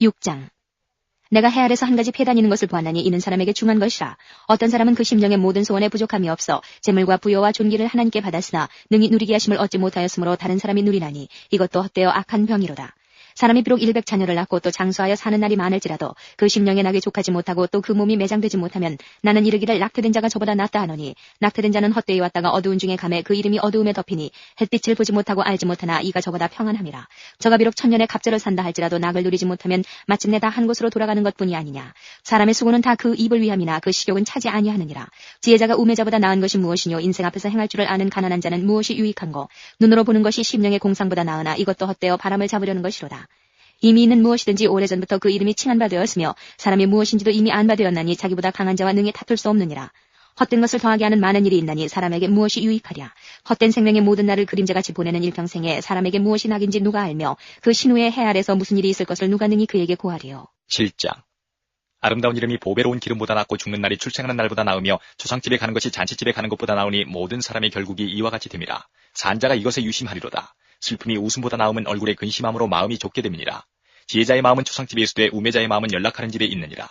6장 내가 해 아래서 한 가지 패 다니는 것을 보았나니 이는 사람에게 중한 것이라. 어떤 사람은 그 심령의 모든 소원에 부족함이 없어 재물과 부여와 존귀를 하나님께 받았으나 능히 누리게 하심을 얻지 못하였으므로 다른 사람이 누리나니 이것도 헛되어 악한 병이로다. 사람이 비록 일백 자녀를 낳고 또 장수하여 사는 날이 많을지라도 그 심령의 낙에 족하지 못하고 또 그 몸이 매장되지 못하면 나는 이르기를 낙태된 자가 저보다 낫다 하노니 낙태된 자는 헛되이 왔다가 어두운 중에 감에 그 이름이 어두움에 덮이니 햇빛을 보지 못하고 알지 못하나 이가 저보다 평안함이라. 저가 비록 천년의 갑절을 산다 할지라도 낙을 누리지 못하면 마침내 다 한 곳으로 돌아가는 것뿐이 아니냐. 사람의 수고는 다 그 입을 위함이나 그 식욕은 차지 아니하느니라. 지혜자가 우매자보다 나은 것이 무엇이뇨? 인생 앞에서 행할 줄을 아는 가난한 자는 무엇이 유익한고 눈으로 보는 것이 심령의 공상보다 나으나 이것도 헛되어 바람을 잡으려는 것이로다 이미 있는 무엇이든지 오래전부터 그 이름이 칭한 바 되었으며 사람이 무엇인지도 이미 안바 되었나니 자기보다 강한 자와 능히 다툴 수 없느니라. 헛된 것을 더하게 하는 많은 일이 있나니 사람에게 무엇이 유익하랴. 헛된 생명의 모든 날을 그림자같이 보내는 일평생에 사람에게 무엇이 낙인지 누가 알며 그 신후의 해 아래서 무슨 일이 있을 것을 누가 능히 그에게 고하리요. 7장 아름다운 이름이 보배로운 기름보다 낫고 죽는 날이 출생하는 날보다 나으며 초상집에 가는 것이 잔치집에 가는 것보다 나으니 모든 사람의 결국이 이와 같이 됨이라. 산자가 이것에 유심하리로다. 슬픔이 웃음보다 나음은 얼굴에 근심함으로 마음이 좁게 됨이니라. 지혜자의 마음은 초상집에 있으되 우매자의 마음은 연락하는 집에 있느니라.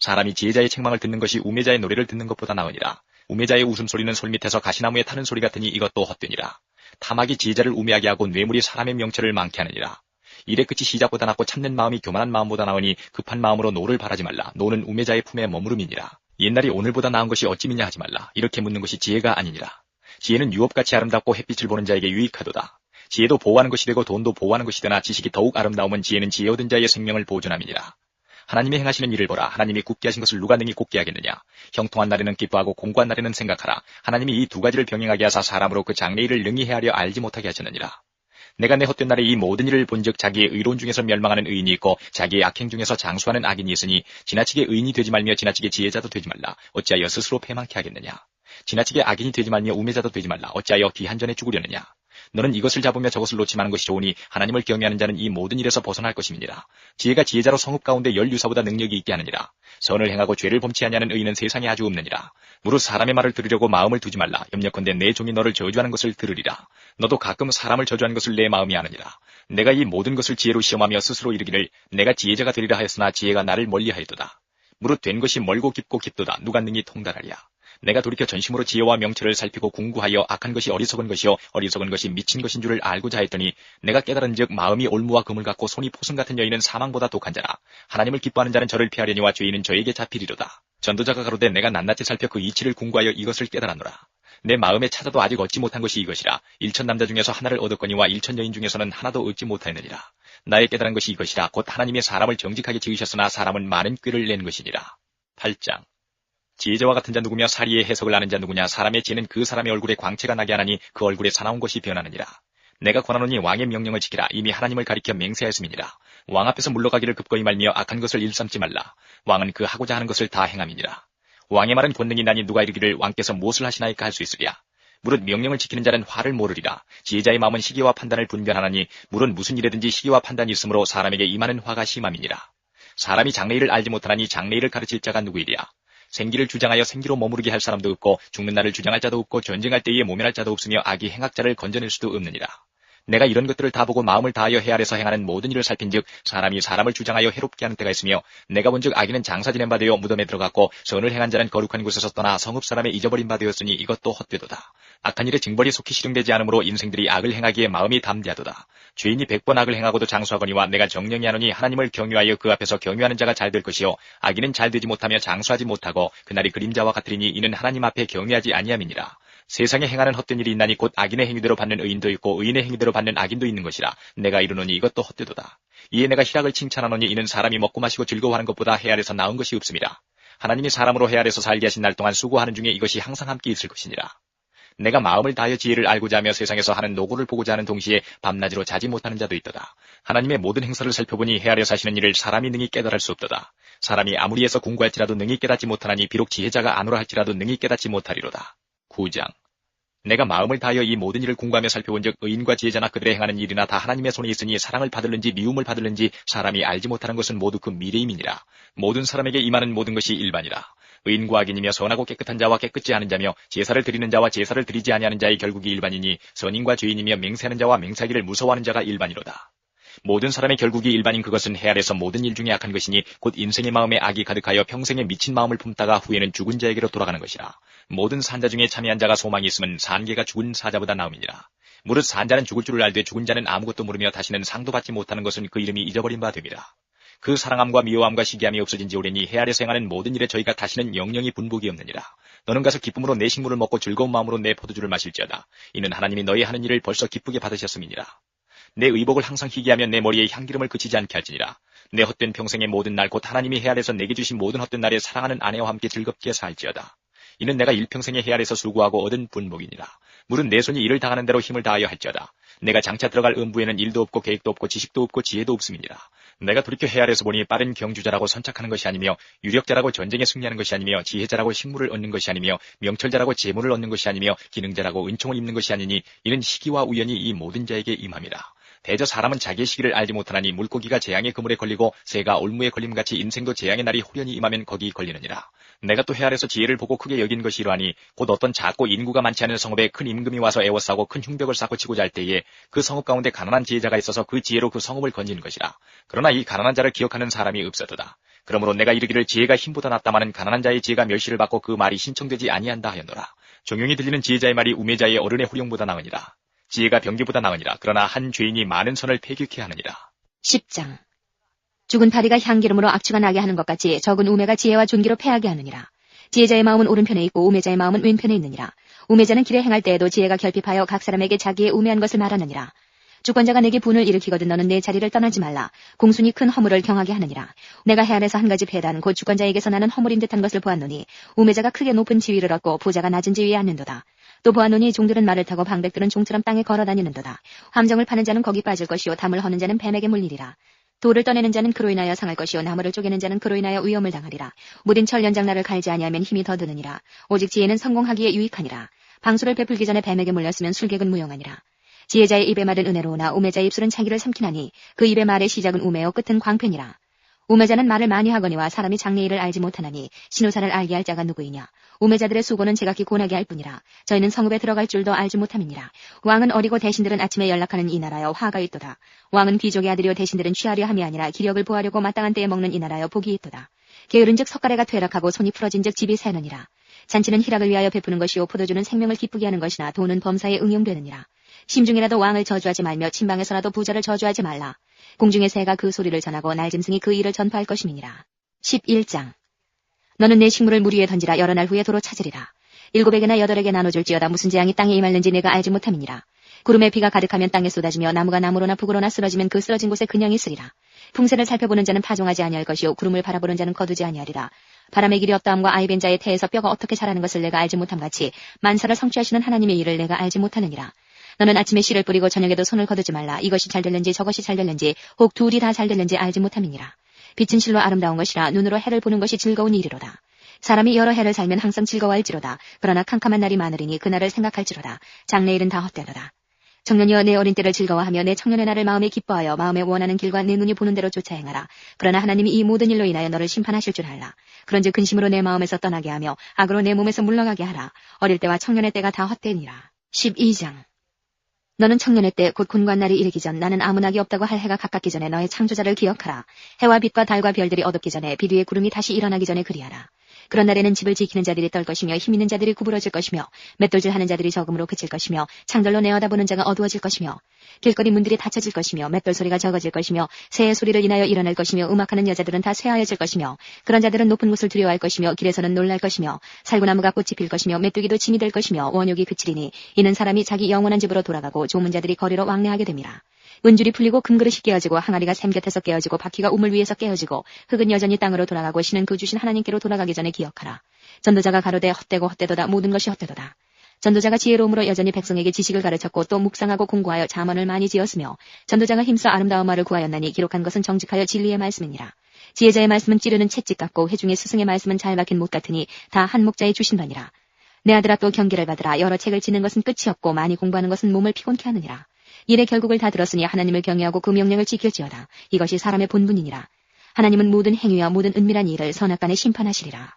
사람이 지혜자의 책망을 듣는 것이 우매자의 노래를 듣는 것보다 나으니라. 우매자의 웃음소리는 솔 밑에서 가시나무에 타는 소리 같으니 이것도 헛되니라. 탐악이 지혜자를 우매하게 하고 뇌물이 사람의 명철을 많게 하느니라. 일의 끝이 시작보다 낫고 참는 마음이 교만한 마음보다 나으니 급한 마음으로 노를 바라지 말라. 노는 우매자의 품에 머무름이니라. 옛날이 오늘보다 나은 것이 어찌미냐 하지 말라. 이렇게 묻는 것이 지혜가 아니니라. 지혜는 유업같이 아름답고 햇빛을 보는 자에게 유익하도다. 지혜도 보호하는 것이 되고 돈도 보호하는 것이 되나 지식이 더욱 아름다움은 지혜는 지혜 얻은 자의 생명을 보존함이니라. 하나님이 행하시는 일을 보라. 하나님이 굳게 하신 것을 누가 능히 굳게 하겠느냐. 형통한 날에는 기뻐하고 공고한 날에는 생각하라. 하나님이 이 두 가지를 병행하게 하사 사람으로 그 장래일을 능히 헤아려 알지 못하게 하셨느니라. 내가 내 헛된 날에 이 모든 일을 본즉 자기의 의로운 중에서 멸망하는 의인이 있고 자기의 악행 중에서 장수하는 악인이 있으니 지나치게 의인이 되지 말며 지나치게 지혜자도 되지 말라. 어찌하여 스스로 패망케 하겠느냐. 지나치게 악인이 되지 말며 우매자도 되지 말라. 어찌하여 비한전에 죽으려느냐. 너는 이것을 잡으며 저것을 놓지 마는 것이 좋으니 하나님을 경외하는 자는 이 모든 일에서 벗어날 것임이니라. 지혜가 지혜자로 성읍 가운데 열 유사보다 능력이 있게 하느니라. 선을 행하고 죄를 범치 아니하는 의인은 세상에 아주 없느니라. 무릇 사람의 말을 들으려고 마음을 두지 말라. 염려컨대 내 종이 너를 저주하는 것을 들으리라. 너도 가끔 사람을 저주하는 것을 내 마음이 아느니라. 내가 이 모든 것을 지혜로 시험하며 스스로 이르기를 내가 지혜자가 되리라 하였으나 지혜가 나를 멀리하였도다. 무릇 된 것이 멀고 깊고 깊도다. 누가 능히 통달하랴. 내가 돌이켜 전심으로 지혜와 명철을 살피고 궁구하여 악한 것이 어리석은 것이요 어리석은 것이 미친 것인 줄을 알고자 했더니 내가 깨달은즉 마음이 올무와 금을 갖고 손이 포승 같은 여인은 사망보다 독한 자라 하나님을 기뻐하는 자는 저를 피하려니와 죄인은 저에게 잡히리로다. 전도자가 가로되 내가 낱낱이 살펴 그 이치를 궁구하여 이것을 깨달았노라. 내 마음에 찾아도 아직 얻지 못한 것이 이것이라. 일천 남자 중에서 하나를 얻었거니와 일천 여인 중에서는 하나도 얻지 못하였느니라. 나의 깨달은 것이 이것이라. 곧 하나님의 사람을 정직하게 지으셨으나 사람은 많은 꾀를 낸 것이니라. 8장 지혜자와 같은 자 누구며 사리의 해석을 아는 자 누구냐 사람의 지혜는 그 사람의 얼굴에 광채가 나게 하나니 그 얼굴에 사나운 것이 변하느니라. 내가 권하노니 왕의 명령을 지키라 이미 하나님을 가리켜 맹세하였음이니라. 왕 앞에서 물러가기를 급거이 말며 악한 것을 일삼지 말라. 왕은 그 하고자 하는 것을 다 행함이니라. 왕의 말은 권능이 나니 누가 이르기를 왕께서 무엇을 하시나이까 할 수 있으랴. 무릇 명령을 지키는 자는 화를 모르리라. 지혜자의 마음은 시기와 판단을 분별하나니 무릇 무슨 일에든지 시기와 판단이 있으므로 사람에게 임하는 화가 심함이니라. 사람이 장래일을 알지 못하나니 장래일을 가르칠 자가 누구이랴. 생기를 주장하여 생기로 머무르게 할 사람도 없고 죽는 날을 주장할 자도 없고 전쟁할 때에 모면할 자도 없으며 악이 행악자를 건져낼 수도 없느니라. 내가 이런 것들을 다 보고 마음을 다하여 헤아려서 행하는 모든 일을 살핀즉 사람이 사람을 주장하여 해롭게 하는 때가 있으며 내가 본즉 악인은 장사 지낸 바 되어 무덤에 들어갔고 선을 행한 자는 거룩한 곳에서 떠나 성읍 사람의 잊어버린 바 되었으니 이것도 헛되도다. 악한 일에 징벌이 속히 실행되지 않으므로 인생들이 악을 행하기에 마음이 담대하도다. 죄인이 백번 악을 행하고도 장수하거니와 내가 정령이 하노니 하나님을 경유하여 그 앞에서 경유하는 자가 잘 될 것이요 악인은 잘 되지 못하며 장수하지 못하고 그날이 그림자와 같으리니 이는 하나님 앞에 경유하지 아니함이니라. 세상에 행하는 헛된 일이 있나니 곧 악인의 행위대로 받는 의인도 있고 의인의 행위대로 받는 악인도 있는 것이라 내가 이르노니 이것도 헛되도다. 이에 내가 희락을 칭찬하노니 이는 사람이 먹고 마시고 즐거워하는 것보다 해 아래서 나은 것이 없습니다. 하나님이 사람으로 해 아래서 살게 하신 날 동안 수고하는 중에 이것이 항상 함께 있을 것이니라. 내가 마음을 다하여 지혜를 알고자 하며 세상에서 하는 노고를 보고자 하는 동시에 밤낮으로 자지 못하는 자도 있도다. 하나님의 모든 행사를 살펴보니 헤아려 사시는 일을 사람이 능히 깨달을 수 없도다. 사람이 아무리 해서 공부할지라도 능히 깨닫지 못하나니 비록 지혜자가 아노라 할지라도 능히 깨닫지 못하리로다. 9장 내가 마음을 다하여 이 모든 일을 공부하며 살펴본 즉 의인과 지혜자나 그들의 행하는 일이나 다 하나님의 손에 있으니 사랑을 받을는지 미움을 받을는지 사람이 알지 못하는 것은 모두 그 미래임이니라. 모든 사람에게 임하는 모든 것이 일반이라. 의인과 악인이며 선하고 깨끗한 자와 깨끗지 않은 자며 제사를 드리는 자와 제사를 드리지 아니하는 자의 결국이 일반이니 선인과 죄인이며 맹세하는 자와 맹세하기를 무서워하는 자가 일반이로다. 모든 사람의 결국이 일반인 그것은 해 아래서 모든 일 중에 악한 것이니 곧 인생의 마음에 악이 가득하여 평생에 미친 마음을 품다가 후에는 죽은 자에게로 돌아가는 것이라. 모든 산자 중에 참여한 자가 소망이 있으면 산개가 죽은 사자보다 나음이니라. 무릇 산자는 죽을 줄을 알되 죽은 자는 아무것도 모르며 다시는 상도 받지 못하는 것은 그 이름이 잊어버린 바 됨이라. 그 사랑함과 미워함과 시기함이 없어진 지 오래니 해 아래서 행하는 모든 일에 저희가 다시는 영영이 분복이 없느니라. 너는 가서 기쁨으로 내 식물을 먹고 즐거운 마음으로 내 포도주를 마실지어다. 이는 하나님이 너희 하는 일을 벌써 기쁘게 받으셨음이니라. 내 의복을 항상 희귀하며 내 머리에 향기름을 그치지 않게 할지니라. 내 헛된 평생의 모든 날 곧 하나님이 해 아래서 내게 주신 모든 헛된 날에 사랑하는 아내와 함께 즐겁게 살지어다. 이는 내가 일평생에 해 아래서 수고하고 얻은 분복이니라. 물은 내 손이 일을 당하는 대로 힘을 다하여 할지어다. 내가 장차 들어갈 음부에는 일도 없고 계획도 없고 지식도 없고 지혜도 없음이니라. 내가 돌이켜 해 아래서 보니 빠른 경주자라고 선착하는 것이 아니며 유력자라고 전쟁에 승리하는 것이 아니며 지혜자라고 식물을 얻는 것이 아니며 명철자라고 재물을 얻는 것이 아니며 기능자라고 은총을 입는 것이 아니니 이는 시기와 우연이 이 모든 자에게 임함이라. 대저 사람은 자기의 시기를 알지 못하나니 물고기가 재앙의 그물에 걸리고 새가 올무에 걸림같이 인생도 재앙의 날이 후련히 임하면 거기 걸리느니라. 내가 또 해 아래서 지혜를 보고 크게 여긴 것이 이러하니 곧 어떤 작고 인구가 많지 않은 성읍에 큰 임금이 와서 애워싸고 큰 흉벽을 쌓고 치고자 할 때에 그 성읍 가운데 가난한 지혜자가 있어서 그 지혜로 그 성읍을 건지는 것이라. 그러나 이 가난한 자를 기억하는 사람이 없었도다. 그러므로 내가 이르기를 지혜가 힘보다 낫다마는 가난한 자의 지혜가 멸시를 받고 그 말이 신청되지 아니한다 하였노라. 종용이 들리는 지혜자의 말이 우매자의 어른의 후령보다 나으니라. 지혜가 병기보다 나으니라. 그러나 한 죄인이 많은 선을 폐기케 하느니라. 10장. 죽은 파리가 향기름으로 악취가 나게 하는 것 같이 적은 우매가 지혜와 존귀로 패하게 하느니라. 지혜자의 마음은 오른편에 있고 우매자의 마음은 왼편에 있느니라. 우매자는 길에 행할 때에도 지혜가 결핍하여 각 사람에게 자기의 우매한 것을 말하느니라. 주권자가 내게 분을 일으키거든 너는 내 자리를 떠나지 말라. 공순이 큰 허물을 경하게 하느니라. 내가 해 아래서 한 가지 배단 곧 주권자에게서 나는 허물인 듯한 것을 보았노니 우매자가 크게 높은 지위를 얻고 부자가 낮은 지위에 앉는도다. 또 보았노니 종들은 말을 타고 방백들은 종처럼 땅에 걸어 다니는도다. 함정을 파는 자는 거기 빠질 것이요 담을 허는 자는 뱀에게 물리리라. 돌을 떠내는 자는 그로 인하여 상할 것이요 나무를 쪼개는 자는 그로 인하여 위험을 당하리라. 무딘 철 연장나를 갈지 아니하면 힘이 더 드느니라. 오직 지혜는 성공하기에 유익하니라. 방수를 베풀기 전에 뱀에게 물렸으면 술객은 무용하니라. 지혜자의 입에 말은 은혜로우나 우매자의 입술은 자기를 삼키나니 그 입의 말의 시작은 우매요 끝은 광팬이라. 우매자는 말을 많이 하거니와 사람이 장래일을 알지 못하나니 신호사를 알게 할 자가 누구이냐. 우매자들의 수고는 제각기 고나게 할 뿐이라. 저희는 성읍에 들어갈 줄도 알지 못함이니라. 왕은 어리고 대신들은 아침에 연락하는 이 나라여 화가 있도다. 왕은 귀족의 아들이요 대신들은 취하려 함이 아니라 기력을 보하려고 마땅한 때에 먹는 이 나라여 복이 있도다. 게으른즉 석가래가 퇴락하고 손이 풀어진즉 집이 새느니라. 잔치는 희락을 위하여 베푸는 것이요 포도주는 생명을 기쁘게 하는 것이나 돈은 범사에 응용되느니라. 심중이라도 왕을 저주하지 말며 침방에서라도 부자를 저주하지 말라. 공중의 새가 그 소리를 전하고 날짐승이 그 일을 전파할 것임이니라. 11장 너는 내 식물을 물 위에 던지라 여러 날 후에 도로 찾으리라. 일곱에게나 여덟에게 나눠줄지어다 무슨 재앙이 땅에 임할는지 내가 알지 못함이니라. 구름에 비가 가득하면 땅에 쏟아지며 나무가 나무로나 북으로나 쓰러지면 그 쓰러진 곳에 그냥 있으리라. 풍세를 살펴보는 자는 파종하지 아니할 것이요 구름을 바라보는 자는 거두지 아니하리라. 바람의 길이 없다함과 아이벤 자의 태에서 뼈가 어떻게 자라는 것을 내가 알지 못함 같이 만사를 성취하시는 하나님의 일을 내가 알지 못하느니라. 너는 아침에 씨를 뿌리고 저녁에도 손을 거두지 말라. 이것이 잘 될는지 저것이 잘 될는지 혹 둘이 다 잘 될는지 알지 못함이니라. 빛은 실로 아름다운 것이라 눈으로 해를 보는 것이 즐거운 일이로다. 사람이 여러 해를 살면 항상 즐거워할지로다. 그러나 캄캄한 날이 많으리니 그날을 생각할지로다. 장래일은 다 헛되로다. 청년이여 내 어린 때를 즐거워하며 내 청년의 날을 마음에 기뻐하여 마음에 원하는 길과 내 눈이 보는 대로 쫓아 행하라. 그러나 하나님이 이 모든 일로 인하여 너를 심판하실 줄 알라. 그런즉 근심으로 내 마음에서 떠나게 하며 악으로 내 몸에서 물러가게 하라. 어릴 때와 청년의 때가 다 헛되니라. 12장 너는 청년의 때 곧 군관날이 이르기 전 나는 아무 낙이 없다고 할 해가 가깝기 전에 너의 창조자를 기억하라. 해와 빛과 달과 별들이 어둡기 전에 빛 위에 구름이 다시 일어나기 전에 그리하라. 그런 날에는 집을 지키는 자들이 떨 것이며 힘 있는 자들이 구부러질 것이며 맷돌질 하는 자들이 적음으로 그칠 것이며 창들로 내어다보는 자가 어두워질 것이며 길거리 문들이 닫혀질 것이며 맷돌 소리가 적어질 것이며 새의 소리를 인하여 일어날 것이며 음악하는 여자들은 다 쇠하여질 것이며 그런 자들은 높은 곳을 두려워할 것이며 길에서는 놀랄 것이며 살구나무가 꽃이 필 것이며 메뚜기도 짐이 될 것이며 원욕이 그치리니 이는 사람이 자기 영원한 집으로 돌아가고 조문 자들이 거리로 왕래하게 됨이라. 은줄이 풀리고 금그릇이 깨어지고 항아리가 샘 곁에서 깨어지고 바퀴가 우물 위에서 깨어지고 흙은 여전히 땅으로 돌아가고 신은 그 주신 하나님께로 돌아가기 전에 기억하라. 전도자가 가로되 헛되고 헛되도다 모든 것이 헛되도다. 전도자가 지혜로움으로 여전히 백성에게 지식을 가르쳤고 또 묵상하고 공부하여 자문을 많이 지었으며 전도자가 힘써 아름다운 말을 구하였나니 기록한 것은 정직하여 진리의 말씀이니라. 지혜자의 말씀은 찌르는 채찍 같고 회중의 스승의 말씀은 잘 박힌 못 같으니 다 한 목자의 주신 바니라. 내 아들아 또 경계를 받으라. 여러 책을 지는 것은 끝이 없고 많이 공부하는 것은 몸을 피곤케 하느니라. 일의 결국을 다 들었으니 하나님을 경외하고 그 명령을 지킬지어다. 이것이 사람의 본분이니라. 하나님은 모든 행위와 모든 은밀한 일을 선악간에 심판하시리라.